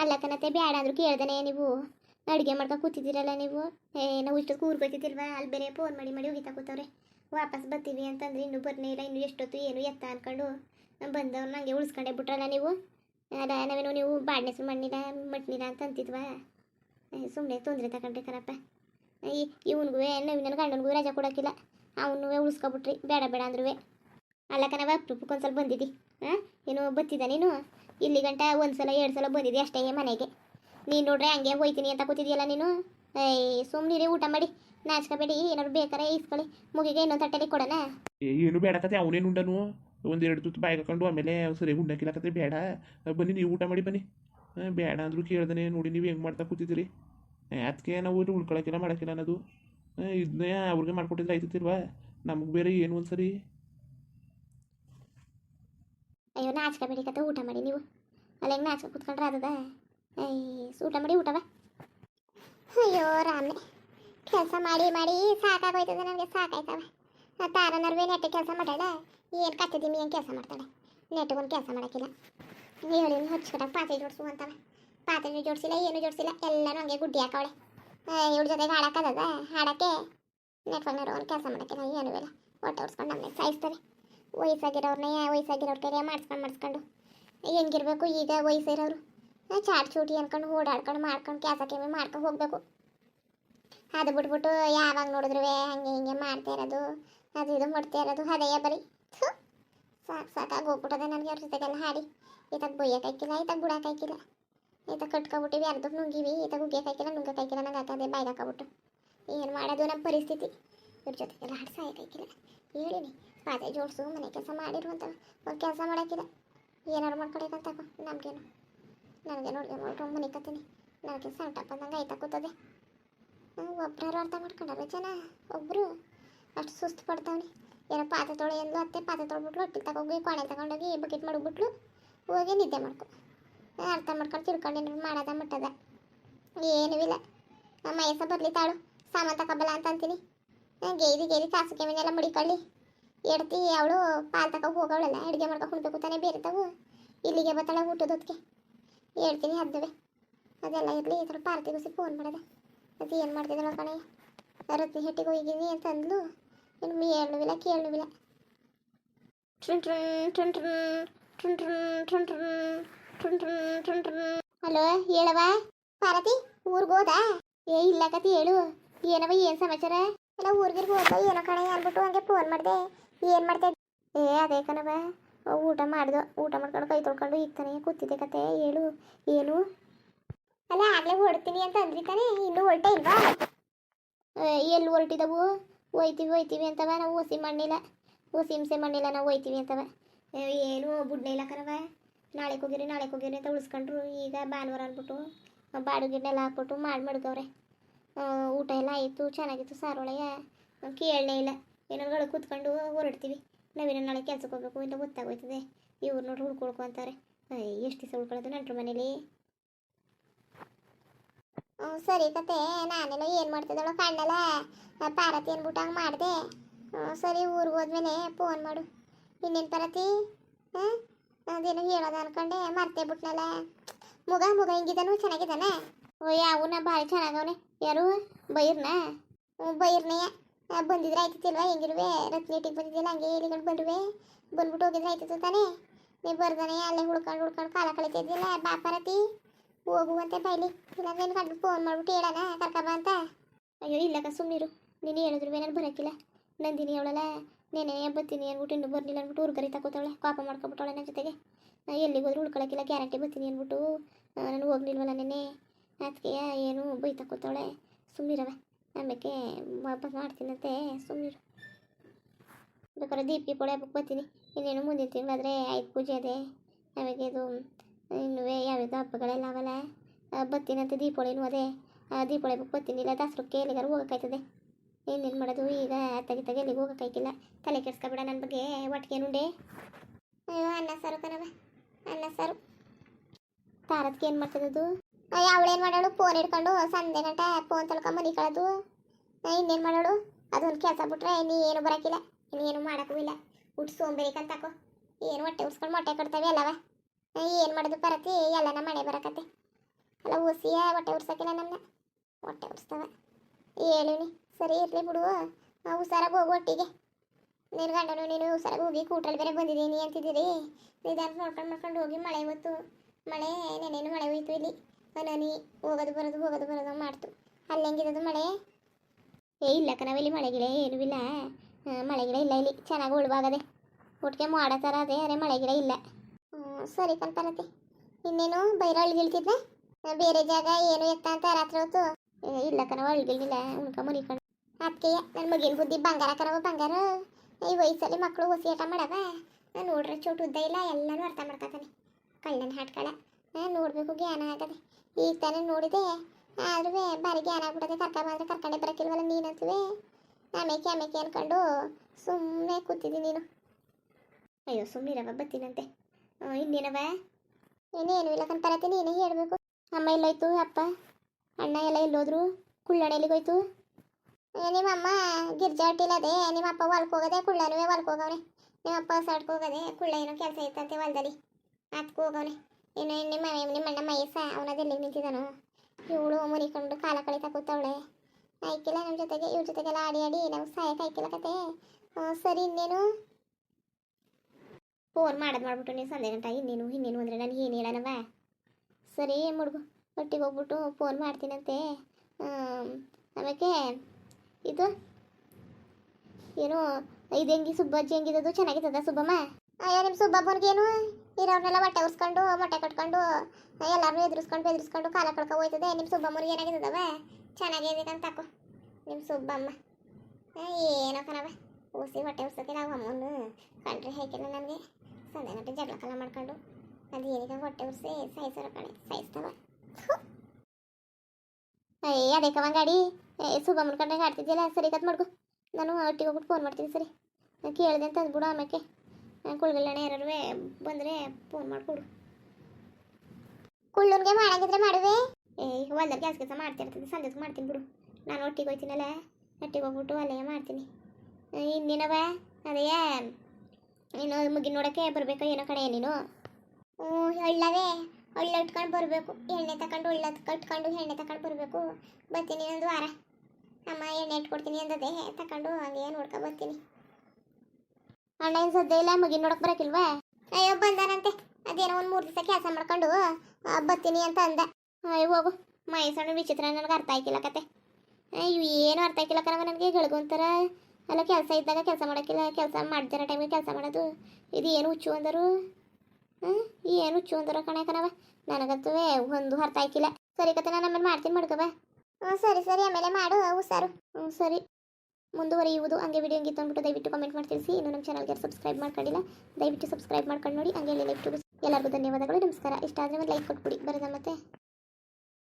ಅಲ್ಲಕ್ಕನತ್ತೆ ಬೇಡ ಅಂದ್ರು ಕೇಳ್ದನೆ ನೀವು. ಅಡುಗೆ ಮಾಡ್ಕೊ ಕೂತಿದ್ದೀರಲ್ಲ ನೀವು? ಏ, ನಾವು ಇಷ್ಟು ಕೂರ್ಕೊತಿದ್ದಿಲ್ವಾ ಅಲ್ಲಿ ಬೇರೆ ಫೋನ್ ಮಾಡಿ ಮಾಡಿ ಹೋಗಿತಾ ಕೂತವ್ರೆ. ವಾಪಸ್ ಬರ್ತೀವಿ ಅಂತಂದ್ರೆ ಇನ್ನೂ ಬರ್ನೇ ಇಲ್ಲ, ಇನ್ನೂ ಎಷ್ಟೊತ್ತು ಏನು ಎತ್ತ ಅನ್ಕೊಂಡು ಬಂದವ್ರು ನನಗೆ ಉಳಿಸ್ಕೊಂಡೆ ಬಿಟ್ರಲ್ಲ ನೀವು? ಅದ ನಾವೇನು ನೀವು ಬಾಡ್ನೆಸ್ ಮಣ್ಣಿಲ್ಲ ಮಟ್ನಿಲ್ಲ ಅಂತ ಅಂತಿದ್ವಾ? ಸುಮ್ಮನೆ ತೊಂದರೆ ತಗೊಂಡ್ರಿ ಕರಪ್ಪ. ಈ ಇವನಿಗೂ ನವೀನ ಗಂಡನಿಗೂ ರಜಾ ಕೊಡೋಕ್ಕಿಲ್ಲ. ಅವನು ಉಳಿಸ್ಕೊಬಿಟ್ರಿ ಬೇಡ ಬೇಡ ಅಂದ್ರೂ ಅಲ್ಲ ಕಣವ ಅಪ್ರೂಪಕ್ಕೆ ಸ್ವಲ್ಪ ಬಂದಿದ್ದಿ ಹಾಂ ಏನು ಬತ್ತಿದ್ದ ನೀನು? ಇಲ್ಲಿ ಗಂಟ ಒಂದು ಸಲ, ಎರಡು ಸಲ ಬಂದಿದೆ ಅಷ್ಟೇ ಮನೆಗೆ. ನೀನು ನೋಡ್ರೆ ಹಂಗೆ ಹೋಯ್ತೀನಿ ಅಂತ ಕೂತಿದೆಯಲ್ಲ ನೀನು? ಏಯ್ ಸುಮ್ಮನಿರಿ ಊಟ ಮಾಡಿ. ನಾಚ್ಕೋಬೇಡಿ ಏನಾದ್ರು ಬೇಕಾರೆ ಇಸ್ಕೊಳ್ಳಿ ಮುಗಿಗೆ ಇನ್ನೊಂದು ತಟ್ಟೆಲಿ ಕೊಡೋಣ? ಏನು ಬೇಡ ಕತೆ ಅವನೇನು ಉಂಡನು ಒಂದೆರಡು ತುತ್ತು ಬಾಯಿ ಹಾಕೊಂಡು ಆಮೇಲೆ ಸರಿ ಉಂಡಕ್ಕಿಲ್ಲ ಕತೆ, ಬೇಡ. ಬನ್ನಿ, ನೀವು ಊಟ ಮಾಡಿ, ಬನ್ನಿ. ಬೇಡ ಅಂದ್ರು ಕೇಳ್ದನೆ, ನೋಡಿ ನೀವು ಹೆಂಗೆ ಮಾಡ್ತಾ ಕೂತಿದ್ದೀರಿ. ಅದಕ್ಕೆ ನಾವು ಉಳ್ಕೊಳಕ್ಕಿಲ್ಲ, ಮಾಡೋಕ್ಕಿಲ್ಲ ಅನ್ನೋದು. ಇದನ್ನೇ ಅವ್ರಿಗೆ ಮಾಡ್ಕೊಟ್ಟಿದ್ರೆ ಆಯ್ತಿರ್ವಾ ನಮಗೆ ಬೇರೆ ಏನು ಒಂದ್ಸರಿ? ಅಯ್ಯೋ, ನಾಚಿಕೆ ಕತೆ ಊಟ ಮಾಡಿ ನೀವು. ಅಲ್ಲ, ಹೆಂಗೆ ನಾಚಿಕೆ ಕುತ್ಕೊಂಡ್ರೆ ಅದದ? ಅಯ್ಯೋ ಊಟ ಮಾಡಿ, ಊಟ ಬಾ. ಅಯ್ಯೋ, ರಾಮೆ. ಕೆಲಸ ಮಾಡಿ ಮಾಡಿ, ಸಾಕಾಗೋಯ್ತದೆ ನನಗೆ, ಸಾಕಾಯ್ತವ. ತಾರ ನರ್ವೇ ನೆಟ್ಟ ಕೆಲಸ ಮಾಡ್ಯಾಳ? ಏನು ಕತ್ತಿದ್ದೀನಿ ಏನು ಕೆಲಸ ಮಾಡ್ತಾಳೆ? ನೆಟ್ಟಗೊಂದು ಕೆಲಸ ಮಾಡೋಕ್ಕಿಲ್ಲ. ಹೇಳಿ ಹಚ್ಕೊಡಕ್ಕೆ ಪಾತ್ರೆ ಜೋಡಿಸು ಅಂತವ. ಪಾತ್ರೆ ಜೋಡಿಸಿಲ್ಲ, ಏನು ಜೋಡಿಸಿಲ್ಲ ಎಲ್ಲರೂ ಹಂಗೆ ಗುಡ್ಡಿ ಹಾಕವಳೆ. ಇವ್ರ ಜೊತೆಗೆ ಹಾಡಕ್ಕದ ಹಾಡಕ್ಕೆ? ನೋಡೋ ಒಂದು ಕೆಲಸ ಮಾಡೋಕ್ಕಿಲ್ಲ, ಏನೂ ಇಲ್ಲ. ಹೊಟ್ಟೆ ಹೊಡ್ಸ್ಕೊಂಡು ನಮ್ಮನ್ನ ಸಾಯಿಸ್ತಾರೆ ವಯಸ್ಸಾಗಿರೋರ್ನೇ ವಯಸ್ಸಾಗಿರೋರ್ ಕೈಲೇ ಮಾಡಿಸ್ಕೊಂಡು ಮಾಡಿಸ್ಕೊಂಡು. ಹೆಂಗಿರ್ಬೇಕು ಈಗ ವಯಸ್ಸಿರೋರು. ಚಾಟ್ ಚೂಟಿ ಅನ್ಕೊಂಡು ಓಡಾಡ್ಕೊಂಡು ಮಾಡ್ಕೊಂಡು ಕೆಲಸ ಕೆಮ್ಮಿ ಮಾಡ್ಕೊಂಡು ಹೋಗಬೇಕು. ಅದು ಬಿಟ್ಬಿಟ್ಟು ಯಾವಾಗ ನೋಡಿದ್ರು ಹಂಗೆ ಹಿಂಗೆ ಮಾಡ್ತಾ ಇರೋದು, ಅದು ಇದು ಮಾಡ್ತಾ ಇರೋದು, ಅದೇ ಬರೀ. ಸಾಕು ಸಾಕಾಗಿ ಹೋಗ್ಬಿಟ್ಟದೆ ನನಗೆ ಅವ್ರ ಜೊತೆಗೆಲ್ಲ ಹಾಡಿ. ಈತಾಗ ಬೊಯ್ಯಕ್ಕಾಯ್ಕಿಲ್ಲ ಈತಾಗ ಬಿಡಕ್ಕಾಯ್ಕಿಲ್ಲ ಈತ ಕಟ್ಕೊಬಿಟ್ಟಿವಿ ಅರ್ಧಕ್ಕೆ ನುಂಗಿವಿ, ಈತಾಗ ಉಗಿಯಕ್ಕಾಯ್ಕಿಲ್ಲ ನುಂಗಕ್ಕಾಯ್ಕಿಲ್ಲ ನಂಗೆ ಹಾಕದೆ ಬಾಯ್ಗೆ ಹಾಕೊಬಿಟ್ಟು. ಏನು ಮಾಡೋದು ನಮ್ಮ ಪರಿಸ್ಥಿತಿ. ಇವ್ರ ಜೊತೆಗೆಲ್ಲ ಹಾಡು ಸಾಯಕ್ಕಾಯ್ಕಿಲ್ಲ ಹೇಳಿನಿ, ಪಾತ್ರೆ ಜೋಡಿಸು, ಮನೆ ಕೆಲಸ ಮಾಡಿರುವಂಥವು ಒಂದು ಕೆಲಸ ಮಾಡೋಕ್ಕಿಲ್ಲ ಏನಾರು ಮಾಡ್ಕೊಳಕಂತ ನಮಗೇನು. ನನಗೆ ನೋಡಿದೆ ಮಾಡ್ಬಿಟ್ಟು ಮನೆ ಕತ್ತೀನಿ ನನಗೆ ಸಂಟಪ್ಪ ಬಂದಂಗೆ ಆಯ್ತಾ ಕೂತದೆ. ಒಬ್ಬರು ಅರ್ಥ ಮಾಡ್ಕೊಂಡಾರ ಜನ ಒಬ್ಬರು ಅಷ್ಟು ಸುಸ್ತು ಪಡ್ತಾವನಿ. ಏನೋ ಪಾತ್ರೆ ತೊಳೆ ಎಂದು ಅತ್ತೆ, ಪಾತ್ರೆ ತೊಳ್ಬಿಟ್ಲು, ಹೊಟ್ಟಿಗೆ ತಗೋಗಿ ಕೊಣೆ ತಗೊಂಡೋಗಿ, ಬಕೆಟ್ ಮಾಡಿಬಿಟ್ಲು ಹೋಗಿ ನಿದ್ದೆ ಮಾಡ್ಕೊ. ಅರ್ಥ ಮಾಡ್ಕೊಂಡು ತಿಳ್ಕೊಂಡು ಏನಾರು ಮಾಡೋದ ಮಟ್ಟದ. ಏನೂ ಇಲ್ಲ. ಮಯಸ್ಸ ಬರಲಿ ತಾಳು, ಸಾಮಾನು ತಗೊಬಲ್ಲ ಅಂತ ಅಂತೀನಿ. ಗೇದಿ ಗೇದಿ ಕಾಸು ಎಲ್ಲ ಮುಡಿಕೊಳ್ಳಿ ಎಡ್ತಿ ಅವಳು ಪಾಲ್ ತಗೋ ಹೋಗವಳಲ್ಲ ಅಡುಗೆ ಮಾಡ್ಕೊಂಡು ತಾನೇ ಬೇರೆ ತಗೋ ಇಲ್ಲಿಗೆ ಬರ್ತಾಳೆ ಊಟದೊತ್ತಿಗೆ ಹೇಳ್ತೀನಿ ಅದುವೆ ಅದೆಲ್ಲ ಇರಲಿ ಈ ಥರ ಪಾರ್ತಿಗೋಸಿ ಫೋನ್ ಮಾಡಿದೆ ಅದು ಏನು ಮಾಡ್ತಿದ್ದಳು ಕಣೆ ರತ್ನಿ ಹೆಟ್ಟಿಗೆ ಹೋಗಿದ್ದೀನಿ ಅಂತ ಅಂದ್ಲು ಇನ್ನು ಮೀ ಹೇಳುವಿಲ್ಲ ಕೇಳುವಿಲ್ಲ ಟ್ರುನ್ ಟ್ರುನ್ ಟ್ರುನ್ ಟ್ರುನ್ ಟ್ರುನ್ ಟ್ರುನ್ ಟ್ರುನ್ ಟ್ರುನ್ ಟ್ರುನ್ ಟ್ರುನ್ ಟ್ರುನ್ ಟ್ರುನ್ ಹಲೋ ಹೇಳವಾ ಪಾರ್ವತಿ ಊರಿಗೆ ಹೋದ ಏ ಇಲ್ಲ ಕತಿ ಹೇಳು ಏನವ ಏನು ಸಮಾಚಾರ ಎಲ್ಲ ಊರಿಗೆ ಹೋದ ಏನೋ ಕಣೆ ಅಂದ್ಬಿಟ್ಟು ಹಂಗೆ ಫೋನ್ ಮಾಡಿದೆ. ಏನು ಮಾಡ್ತಾ ಇದ್ದೆ? ಏ, ಅದೇ ಕಣವ ಊಟ ಮಾಡ್ದು, ಊಟ ಮಾಡ್ಕೊಂಡು ಕೈ ತೊಳ್ಕೊಂಡು ಈಗ ತಾನೇ ಕೂತಿದ್ದೆ ಕತೆ, ಹೇಳು, ಏನು? ಅಲ್ಲ, ಆಗ್ಲೇ ಹೊಡ್ತೀನಿ ಅಂತ ಅಂದ್ರಿ ತಾನೇ, ಇನ್ನೂ ಹೊರಟೆ ಇಲ್ವಾ? ಎಲ್ಲಿ ಹೊರಟಿದವು? ಹೋಯ್ತೀವಿ ಹೋಯ್ತೀವಿ ಅಂತವ, ನಾವು ಓಸಿ ಮಣ್ಣಿಲ್ಲ ಓಸಿ ಹಿಂಸೆ ಮಣ್ಣಿಲ್ಲ ನಾವು ಹೋಯ್ತೀವಿ ಅಂತವ. ಏನು ಬುಡ್ನೆ ಇಲ್ಲ ಕಣವ ನಾಳೆ ಹೋಗಿರಿ ನಾಳೆ ಹೋಗಿರಿ ಅಂತ ಉಳಿಸ್ಕೊಂಡ್ರು, ಈಗ ಭಾನುವಾರ ಅಂದ್ಬಿಟ್ಟು ಬಾಡುಗಿಡ್ನೆಲ್ಲ ಹಾಕ್ಬಿಟ್ಟು ಮಾಡಿ ಮಡ್ಗವ್ರೆ. ಊಟ ಎಲ್ಲ ಆಯಿತು, ಚೆನ್ನಾಗಿತ್ತು ಸಾರೊಳಗೆ. ಕೇಳಲೇ ಇಲ್ಲ. ಏನಾದ್ರು ಕೂತ್ಕೊಂಡು ಹೊರಡ್ತೀವಿ ನಾವೇನೋ ನಾಳೆ ಕೆಲ್ಸಕ್ಕೆ ಹೋಗ್ಬೇಕು, ಇಲ್ಲ ಗೊತ್ತಾಗೋಯ್ತದೆ. ಇವ್ರು ನೋಡಿ ಹುಡ್ಕೊಳ್ಕೊ ಅಂತಾರೆ. ಎಷ್ಟು ದಿವಸ ಉಳ್ಕೊಳ್ಳೋದು ನೆಂಟ್ರ ಮನೇಲಿ ಸರಿ ಕತೆ. ನಾನೆಲ್ಲ ಏನು ಮಾಡ್ತಿದ್ದಳು ಕಾಣಲ್ಲ ಪಾರತಿ ಅಂದ್ಬಿಟ್ಟು ಹಂಗೆ ಮಾಡಿದೆ? ಸರಿ, ಊರಿಗೆ ಹೋದ್ಮೇಲೆ ಫೋನ್ ಮಾಡು. ಇನ್ನೇನು ಪಾರತಿ ಹಾಂ? ಅದೇನೋ ಹೇಳೋದು ಅನ್ಕೊಂಡೆ. ಮರ್ತೆ ಬಿಟ್ನಲ್ಲ. ಮುಗ ಮುಗ, ಹಿಂಗಿದ್ದಾನು, ಚೆನ್ನಾಗಿದ್ದಾನೆ? ಓ ಯಾವನ ಭಾರಿ ಚೆನ್ನಾಗವನೆ ಯಾರು? ಬೈರ್ನ? ಹ್ಞೂ ಬೈರ್ನೆಯ ಬಂದಿದ್ರೆ ಆಯ್ತಿಲ್ವಾ ಹೆಂಗಿರುವೆ? ರತ್ನೇಟಿಗೆ ಬಂದಿದ್ದಿಲ್ಲ ಹಂಗೆ ಹೇಳಿಕೊಂಡು ಬಂದುವೆ ಬಂದ್ಬಿಟ್ಟು ಹೋಗಿದ್ರೆ ಆಯ್ತಿತ್ತು ತಾನೇ? ನೀವು ಬರ್ದಾನೆ, ಅಲ್ಲೇ ಹುಡ್ಕೊಂಡು ಹುಡ್ಕೊಂಡು ಕಾಲ ಕಳಿತಿದ್ದಿಲ್ಲ ಬಾಪರತಿ ಹೋಗುವಂತೆ ಬೈಲಿ ಇಲ್ಲಾಂದ್ರೆ ನಿನ್ನ ಕಂಡು ಫೋನ್ ಮಾಡ್ಬಿಟ್ಟು ಹೇಳೋಣ ಕರ್ಕಬ ಅಂತ. ಅಯ್ಯೋ ಇಲ್ಲಕ್ಕ ಸುಮ್ಮನಿರು ನೀನು ಹೇಳಿದ್ರು ನಾನು ಬರೋಕ್ಕಿಲ್ಲ. ನಂದಿನಿ ಅವಳಲ್ಲ ನೆನೆ ಬರ್ತೀನಿ ಅಂದ್ಬಿಟ್ಟು ಇನ್ನೂ ಬರಲಿಲ್ಲ ಅಂದ್ಬಿಟ್ಟು ಊರ್ಗರಿ ತಗೋತಾವಳೆ ಪಾಪ ಮಾಡ್ಕೊಬಿಟ್ಟವಳೆ ನನ್ನ ಜೊತೆಗೆ. ನಾ ಹೋದ್ರು ಉಳ್ಕೊಳಕ್ಕಿಲ್ಲ, ಗ್ಯಾರಂಟಿ ಬರ್ತೀನಿ ಅಂದ್ಬಿಟ್ಟು. ನಾನು ಹೋಗ್ಲಿಲ್ವಲ್ಲ ನೆನೆ ಅದಕ್ಕೆ ಏನು ಬೈತಾ ಕೂತಾಳೆ ಸುಮ್ಮಿರವೆ ಆಮೇಲೆ ವಾಪಸ್ ಮಾಡ್ತೀನಂತೆ ಸುಮ್ಮನಿರು ಬೇಕಾದ್ರೆ ದೀಪಿ ಕೊಡೆ ಹಬ್ಬಕ್ಕೆ ಬರ್ತೀನಿ. ಇನ್ನೇನು ಮುಂದಿನ ತಿಂಗಳಾದರೆ ಆಯ್ತು, ಪೂಜೆ ಅದೇ. ಆಮೇಲೆ ಇದು, ಇನ್ನೂ ಯಾವ್ಯಾವ ಹಬ್ಬಗಳೆಲ್ಲ ಅವಲ್ಲ. ಬರ್ತೀನಂತೆ ದೀಪಾವಳಿನೂ ಅದೇ. ದೀಪಾವಳಿ ಹಬ್ಬಕ್ಕೆ ಬರ್ತೀನಿ. ಇಲ್ಲ, ದಸರಕ್ಕೆ ಎಲ್ಲಿಗಾರು ಹೋಗೋಕ್ಕಾಯ್ತದೆ. ಇನ್ನೇನು ಮಾಡೋದು ಈಗ, ತಗಿ ತಗಿ ಎಲ್ಲಿಗೆ ಹೋಗೋಕ್ಕಾಯ್ಕಿಲ್ಲ ತಲೆ ಕೆಡ್ಸ್ಕೊಬೇಡ ನನ್ನ ಬಗ್ಗೆ, ಒಟ್ಟಿಗೆ ನುಂಡೆ ಅಯ್ಯೋ ಅನ್ನ ಸಾರು ಕಣವ ಅನ್ನ ಸಾರು. ತಾರದ್ಕೆ ಏನು ಮಾಡ್ತದದು? ಅವಳೇನು ಮಾಡೋಳು ಫೋನ್ ಹಿಡ್ಕೊಂಡು ಸಂಜೆ ಗಂಟೆ ಫೋನ್ ತೊಳ್ಕೊಂಡು ಮನೆ ಕಳೋದು ಇನ್ನೇನು ಮಾಡೋಳು ಅದೊಂದು ಕೆಲಸ ಬಿಟ್ರೆ ನೀ ಏನು ಬರೋಕ್ಕಿಲ್ಲ ಇನ್ನೇನು ಮಾಡೋಕ್ಕೂ ಇಲ್ಲ. ಉಟ್ಟು ಸೋಂಬೇರಿ ಕಂತಾಕೋ ಏನು ಹೊಟ್ಟೆ ಉಡ್ಸ್ಕೊಂಡು ಮೊಟ್ಟೆ ಕೊಡ್ತವೆ ಅಲ್ಲವ ಏನು ಮಾಡೋದು ಬರತಿ ಎಲ್ಲ ನಮ್ಮ ಮನೆ ಬರಕತ್ತೆ. ಒಸಿಯ ಹೊಟ್ಟೆ ಉಡ್ಸೋಕ್ಕಿಲ್ಲ ನನ್ನ. ಹೊಟ್ಟೆ ಉರ್ಸ್ತವ. ಹೇಳಿನಿ ಸರಿ ಇರ್ಲಿ ಬಿಡು. ಹುಷಾರಾಗಿ ಹೋಗು ಒಟ್ಟಿಗೆ. ನೀನು ಗಂಡನು, ನೀನು ಹುಷಾರಾಗಿ ಹೋಗಿ ಕೂಟ್ರಲ್ಲಿ ಬೇರೆ ಬಂದಿದ್ದೀನಿ ಅಂತಿದ್ದೀರಿ. ನಿಧಾನ ನೋಡ್ಕೊಂಡು ಮಾಡ್ಕೊಂಡು ಹೋಗಿ ಮಳೆ ಇವತ್ತು ಮಳೆ ನೆನೇನು ಮಳೆ ಹೋಯ್ತು ಇಲ್ಲಿ. ನನಿ ಹೋಗೋದು ಬರೋದು ಹೋಗೋದು ಬರೋದು ಮಾಡ್ತು. ಅಲ್ಲಿ ಹೆಂಗಿರೋದು ಮಳೆ? ಏ ಇಲ್ಲ ಮಳೆ ಗಿಡ ಏನೂ ಇಲ್ಲ. ಆ, ಮಳೆ ಗಿಡ ಇಲ್ಲ ಇಲ್ಲಿ. ಚೆನ್ನಾಗಿ ಉಳ್ವಾಗದೆ. ಒಟ್ಟಿಗೆ ಮಾಡೋ ಥರ ಅದೇ ಅರೆ ಮಳೆ ಗಿಡ ಇಲ್ಲ. ಹ್ಞೂ ಸರಿ ಕಲ್ಪನತೆ ಇನ್ನೇನು? ಬೈರ ಅಳ್ಗಿಳ್ತಿದ್ದೆ ಬೇರೆ ಜಾಗ ಏನು ಎತ್ತ ಅಂತ ರಾತ್ರಿ ಹೊತ್ತು? ಇಲ್ಲ ಕಣವ ಅಳ್ಗಿಳಿಲ್ಲ ಉಣ್ಕ ಮುನಿಕೊಂಡು ಅದಕ್ಕೆ ನನ್ನ ಮಗಿನ ಬುದ್ಧಿ ಬಂಗಾರ ಕಣವ ಬಂಗಾರ. ಈ ವಯಸ್ಸಲ್ಲಿ ಮಕ್ಕಳು ಒಸಿಯಾಟ ಮಾಡವ. ನಾನು ನೋಡ್ರೆ ಚೋಟು ಉದ್ದ ಇಲ್ಲ ಎಲ್ಲನೂ ಅರ್ಥ ಮಾಡ್ಕೊತಾನೆ. ಕಳ್ಳನ ಹಾಟ್ಕಳ ನೋಡಬೇಕು, ಜ್ಞಾನ ಆಗದೆ. ಈಗ ತಾನೇ ನೋಡಿದೆ. ಆದ್ರೂ ಭಾರಿ ಜ್ಞಾನ ಆಗ್ಬಿಡದೆ ಕರ್ಕ ಬಂದ್ರೆ ಕರ್ಕೊಂಡೆ ಬರಕ್ಕಿಲ್ವಲ್ಲ ನೀನಂತುವೆ? ಆಮೇಕೆ ಆಮೇಕೆ ಅನ್ಕೊಂಡು ಸುಮ್ಮನೆ ಕೂತಿದ್ದೀನಿ ನೀನು. ಅಯ್ಯೋ ಸುಮ್ಮನಿರವ ಬತ್ತೀನಂತೆ. ಇನ್ನೇನವ ಇನ್ನೇನು ಇಲ್ಲ ಕಣ್ಪರತಿ ನೀನೇ ಹೇಳ್ಬೇಕು. ಅಮ್ಮ ಎಲ್ಲೋಯ್ತು, ಅಪ್ಪ? ಅಣ್ಣ ಎಲ್ಲ ಎಲ್ಲೋದ್ರು? ಕುಳ್ಳಣ ಎಲ್ಲಿಗೋಯ್ತು? ನಿಮ್ಮಮ್ಮ ಗಿರ್ಜಾಟಿಲ್ಲದೆ ನಿಮ್ಮಪ್ಪ ಹೊಲ್ಕ್ ಹೋಗದೆ ಕುಳ್ಳನೂ ಹೊಲ್ಕ್ ಹೋಗವ್ನೆ. ನಿಮ್ಮಪ್ಪ ಸಾಟ್ಕ್ ಹೋಗದೆ, ಕುಳ್ಳ ಏನೋ ಕೆಲಸ ಇತ್ತಂತೆ ಹೊಲ್ದಲ್ಲಿ. ಅದಕ್ಕೆ ಹೋಗವ್ನೆ. ಇನ್ನು ನಿಮ್ಮ ನಿಮ್ಮ ನಿಮ್ಮಣ್ಣ ಮೈಸ ಅವನದೆಲ್ಲಿ ನಿಂತಿದ್ದಾನು? ಇವಳು ಮುರಿಕೊಂಡು ಕಾಲ ಕಳಿತಾ ಕೂತವಳೆ. ಆಯ್ಕಿಲ್ಲ ನಮ್ಮ ಜೊತೆಗೆ ಇವ್ರ ಜೊತೆಗೆಲ್ಲ ಆಡಿ ಆಡಿ ನಾವು ಸಾಯಕ್ಕೆ ಆಯ್ಕಿಲ್ಲ ಕತೆ? ಸರಿ ಇನ್ನೇನು? ಫೋನ್ ಮಾಡೋದು ಮಾಡ್ಬಿಟ್ಟು ನೀನು ಸಂಜೆ ಗಂಟ ಇನ್ನೇನು ಇನ್ನೇನು ಅಂದರೆ ನನಗೆ ಏನು ಹೇಳನವ? ಸರಿ ಮುಡುಗು ಒಟ್ಟಿಗೆ ಹೋಗ್ಬಿಟ್ಟು ಫೋನ್ ಮಾಡ್ತೀನಂತೆ. ಆಮ್, ಆಮೇಲೆ ಇದು ಏನು ಇದು ಹೆಂಗಿ ಸುಬ್ಬಜ್ಜಿ ಹೆಂಗಿದ್ದು ಚೆನ್ನಾಗಿದ್ದದ ಸುಬ್ಬಮ್ಮ? ಅಯ್ಯೋ ನಿಮ್ಮ ಸುಬ್ಬಮ್ಮನಿಗೇನು ಇರೋರ್ನೆಲ್ಲ ಹೊಟ್ಟೆ ಉರ್ಸ್ಕೊಂಡು, ಮೊಟ್ಟೆ ಕಟ್ಕೊಂಡು ಎಲ್ಲರೂ ಎದುರಿಸ್ಕೊಂಡು, ಬೆದರಿಸ್ಕೊಂಡು ಕಾಲ ಕಳ್ಕೊ ಹೋಯ್ತದೆ. ನಿಮ್ಮ ಸುಬ್ಬಮ್ಮರು ಏನಾಗಿದ್ದವ? ಚೆನ್ನಾಗಿದೆ ತಕೋ ನಿಮ್ಮ ಸುಬ್ಬಮ್ಮ. ಏನೋ ಕಣವ ಊಸಿ ಹೊಟ್ಟೆ ಉರ್ಸೋಕೆ ನಾವು ಅಮ್ಮನ್ನು ಕಂಡ್ರೆ ಹೇಗಿಲ್ಲ ನನಗೆ. ಸಂಜೆ ಗಂಟೆ ಜಗಳ ಕಲ ಮಾಡ್ಕೊಂಡು. ಅದು ಏನೀಗ ಹೊಟ್ಟೆ ಉರ್ಸಿ ಸಾಯಿಸೋರ ಕಣೆ. ಸಾಯಿಸ್ತವ ಏ ಅದೇ ಕವ ಗಾಡಿ. ಸುಬ್ಬಮ್ಮನ ಕಂಡ್ರೆ ಆಡ್ತಿದ್ದಿಲ್ಲ ಸರಿ ಕತ್ ಮಾಡ್ಕೊ. ನಾನು ಒಟ್ಟಿಗೆ ಹೋಗ್ಬಿಟ್ಟು ಫೋನ್ ಮಾಡ್ತೀನಿ ಸರಿ. ಕೇಳಿದೆ ಅಂತ ಅಂದ್ಬಿಡು ಆಮೇಲೆ ಕುಳ್ಗಲ್ಲಣೆ ಯಾರೇ ಬಂದರೆ ಫೋನ್ ಮಾಡಿಕೊಡು. ಕುಳ್ಳನ್ಗೆ ಮಾಡಂಗಿದ್ರೆ ಮಾಡುವೆ. ಏಯ್ ಹೊಲ್ದಲ್ಲಿ ಕೆಲಸ ಕೆಲಸ ಮಾಡ್ತಿರ್ತದೆ ಸಂಜೆ ಮಾಡ್ತೀನಿ ಬಿಡು. ನಾನು ಒಟ್ಟಿಗೆ ಹೋಗ್ತೀನಲ್ಲ ಒಟ್ಟಿಗೆ ಹೋಗ್ಬಿಟ್ಟು ಅಲ್ಲೇ ಮಾಡ್ತೀನಿ. ಇನ್ನೇನವ? ಅದೇ ನೀನು ಮುಗಿ ನೋಡೋಕ್ಕೆ ಬರಬೇಕು ಏನೋ ಕಡೆ ನೀನು. ಹ್ಞೂ, ಒಳ್ಳವೇ. ಒಳ್ಳೆ ಇಟ್ಕೊಂಡು ಬರಬೇಕು. ಎಣ್ಣೆ ತಗೊಂಡು ಒಳ್ಳೆ ಕಟ್ಕೊಂಡು ಎಣ್ಣೆ ತಗೊಂಡು ಬರಬೇಕು. ಬರ್ತೀನಿ ಒಂದು ವಾರ. ಅಮ್ಮ ಎಣ್ಣೆ ಇಟ್ಕೊಡ್ತೀನಿ ಅಂದದೆ ತಗೊಂಡು ಹಂಗೆ ನೋಡ್ಕೊ ಬರ್ತೀನಿ. ಅಣ್ಣ ಏನು ಸದ್ಯ ಇಲ್ಲ ಮಗಿನ ನೋಡಕ್ ಬರಕಿಲ್ವಾ? ಅಯ್ಯೋ ಬಂದಾನಂತೆ. ಅದೇನೋ ಒಂದು ಮೂರು ದಿವಸ ಕೆಲಸ ಮಾಡ್ಕೊಂಡು ಬರ್ತೀನಿ ಅಂತ ಅಂದ. ಅಯ್ಯೋ ಹೋಗು ಮೈಸಣ್ಣ ವಿಚಿತ್ರ ನನಗೆ ಅರ್ಥ ಆಯ್ಕಿಲ್ಲ ಕತೆ. ಅಯ್ಯೋ ಏನು ಅರ್ಥ ಆಯ್ಕಿಲ್ಲ ಕಣವ ನನಗೆ. ಗಳಿಗೊಂಥರ ಅಲ್ಲ ಕೆಲಸ ಇದ್ದಾಗ ಕೆಲಸ ಮಾಡೋಕ್ಕಿಲ್ಲ ಕೆಲಸ ಮಾಡ್ತಿರೋ ಟೈಮಿಗೆ ಕೆಲಸ ಮಾಡೋದು. ಇದು ಏನು ಹುಚ್ಚು ಅಂದರು? ಏನು ಹುಚ್ಚು ಅಂದರು ಕಣೆ ಕಣವ ನನಗಂತೂ ಒಂದು ಅರ್ಥ ಆಯ್ಕಿಲ್ಲ. ಸರಿ ಕತೆ ನಾನು ಆಮೇಲೆ ಮಾಡ್ತೀನಿ ಮಾಡ್ಕವ ಹ್ಞೂ ಸರಿ ಸರಿ ಆಮೇಲೆ ಮಾಡು ಹುಷಾರು. ಹ್ಞೂ ಸರಿ. ಮುಂದುವರಿಯುವುದು, ಹಂಗೆ ವಿಡಿಯೋ ಹಂಗಿತ್ತು ಅಂದ್ಬಿಟ್ಟು ದಯವಿಟ್ಟು ಕಮೆಂಟ್ ಮಾಡಿ ತಿಳಿಸಿ ಇನ್ನು ನಮ್ಮ ಚಾನಲ್ಗೆ ಸಬ್ಸ್ಕ್ರೈಬ್ ಮಾಡ್ಕೊಂಡಿಲ್ಲ, ದಯವಿಟ್ಟು ಸಬ್ಸ್ಕ್ರೈಬ್ ಮಾಡ್ಕೊಂಡು ನೋಡಿ. ಹಂಗೆ ಲೈಕ್ ಎಲ್ಲರಿಗೂ ಧನ್ಯವಾದಗಳು, ನಮಸ್ಕಾರ. ಇಷ್ಟ ಆದರೆ ಒಂದು ಲೈಕ್ ಕೊಟ್ಬಿಡಿ. ಬರೋದ ಮತ್ತೆ.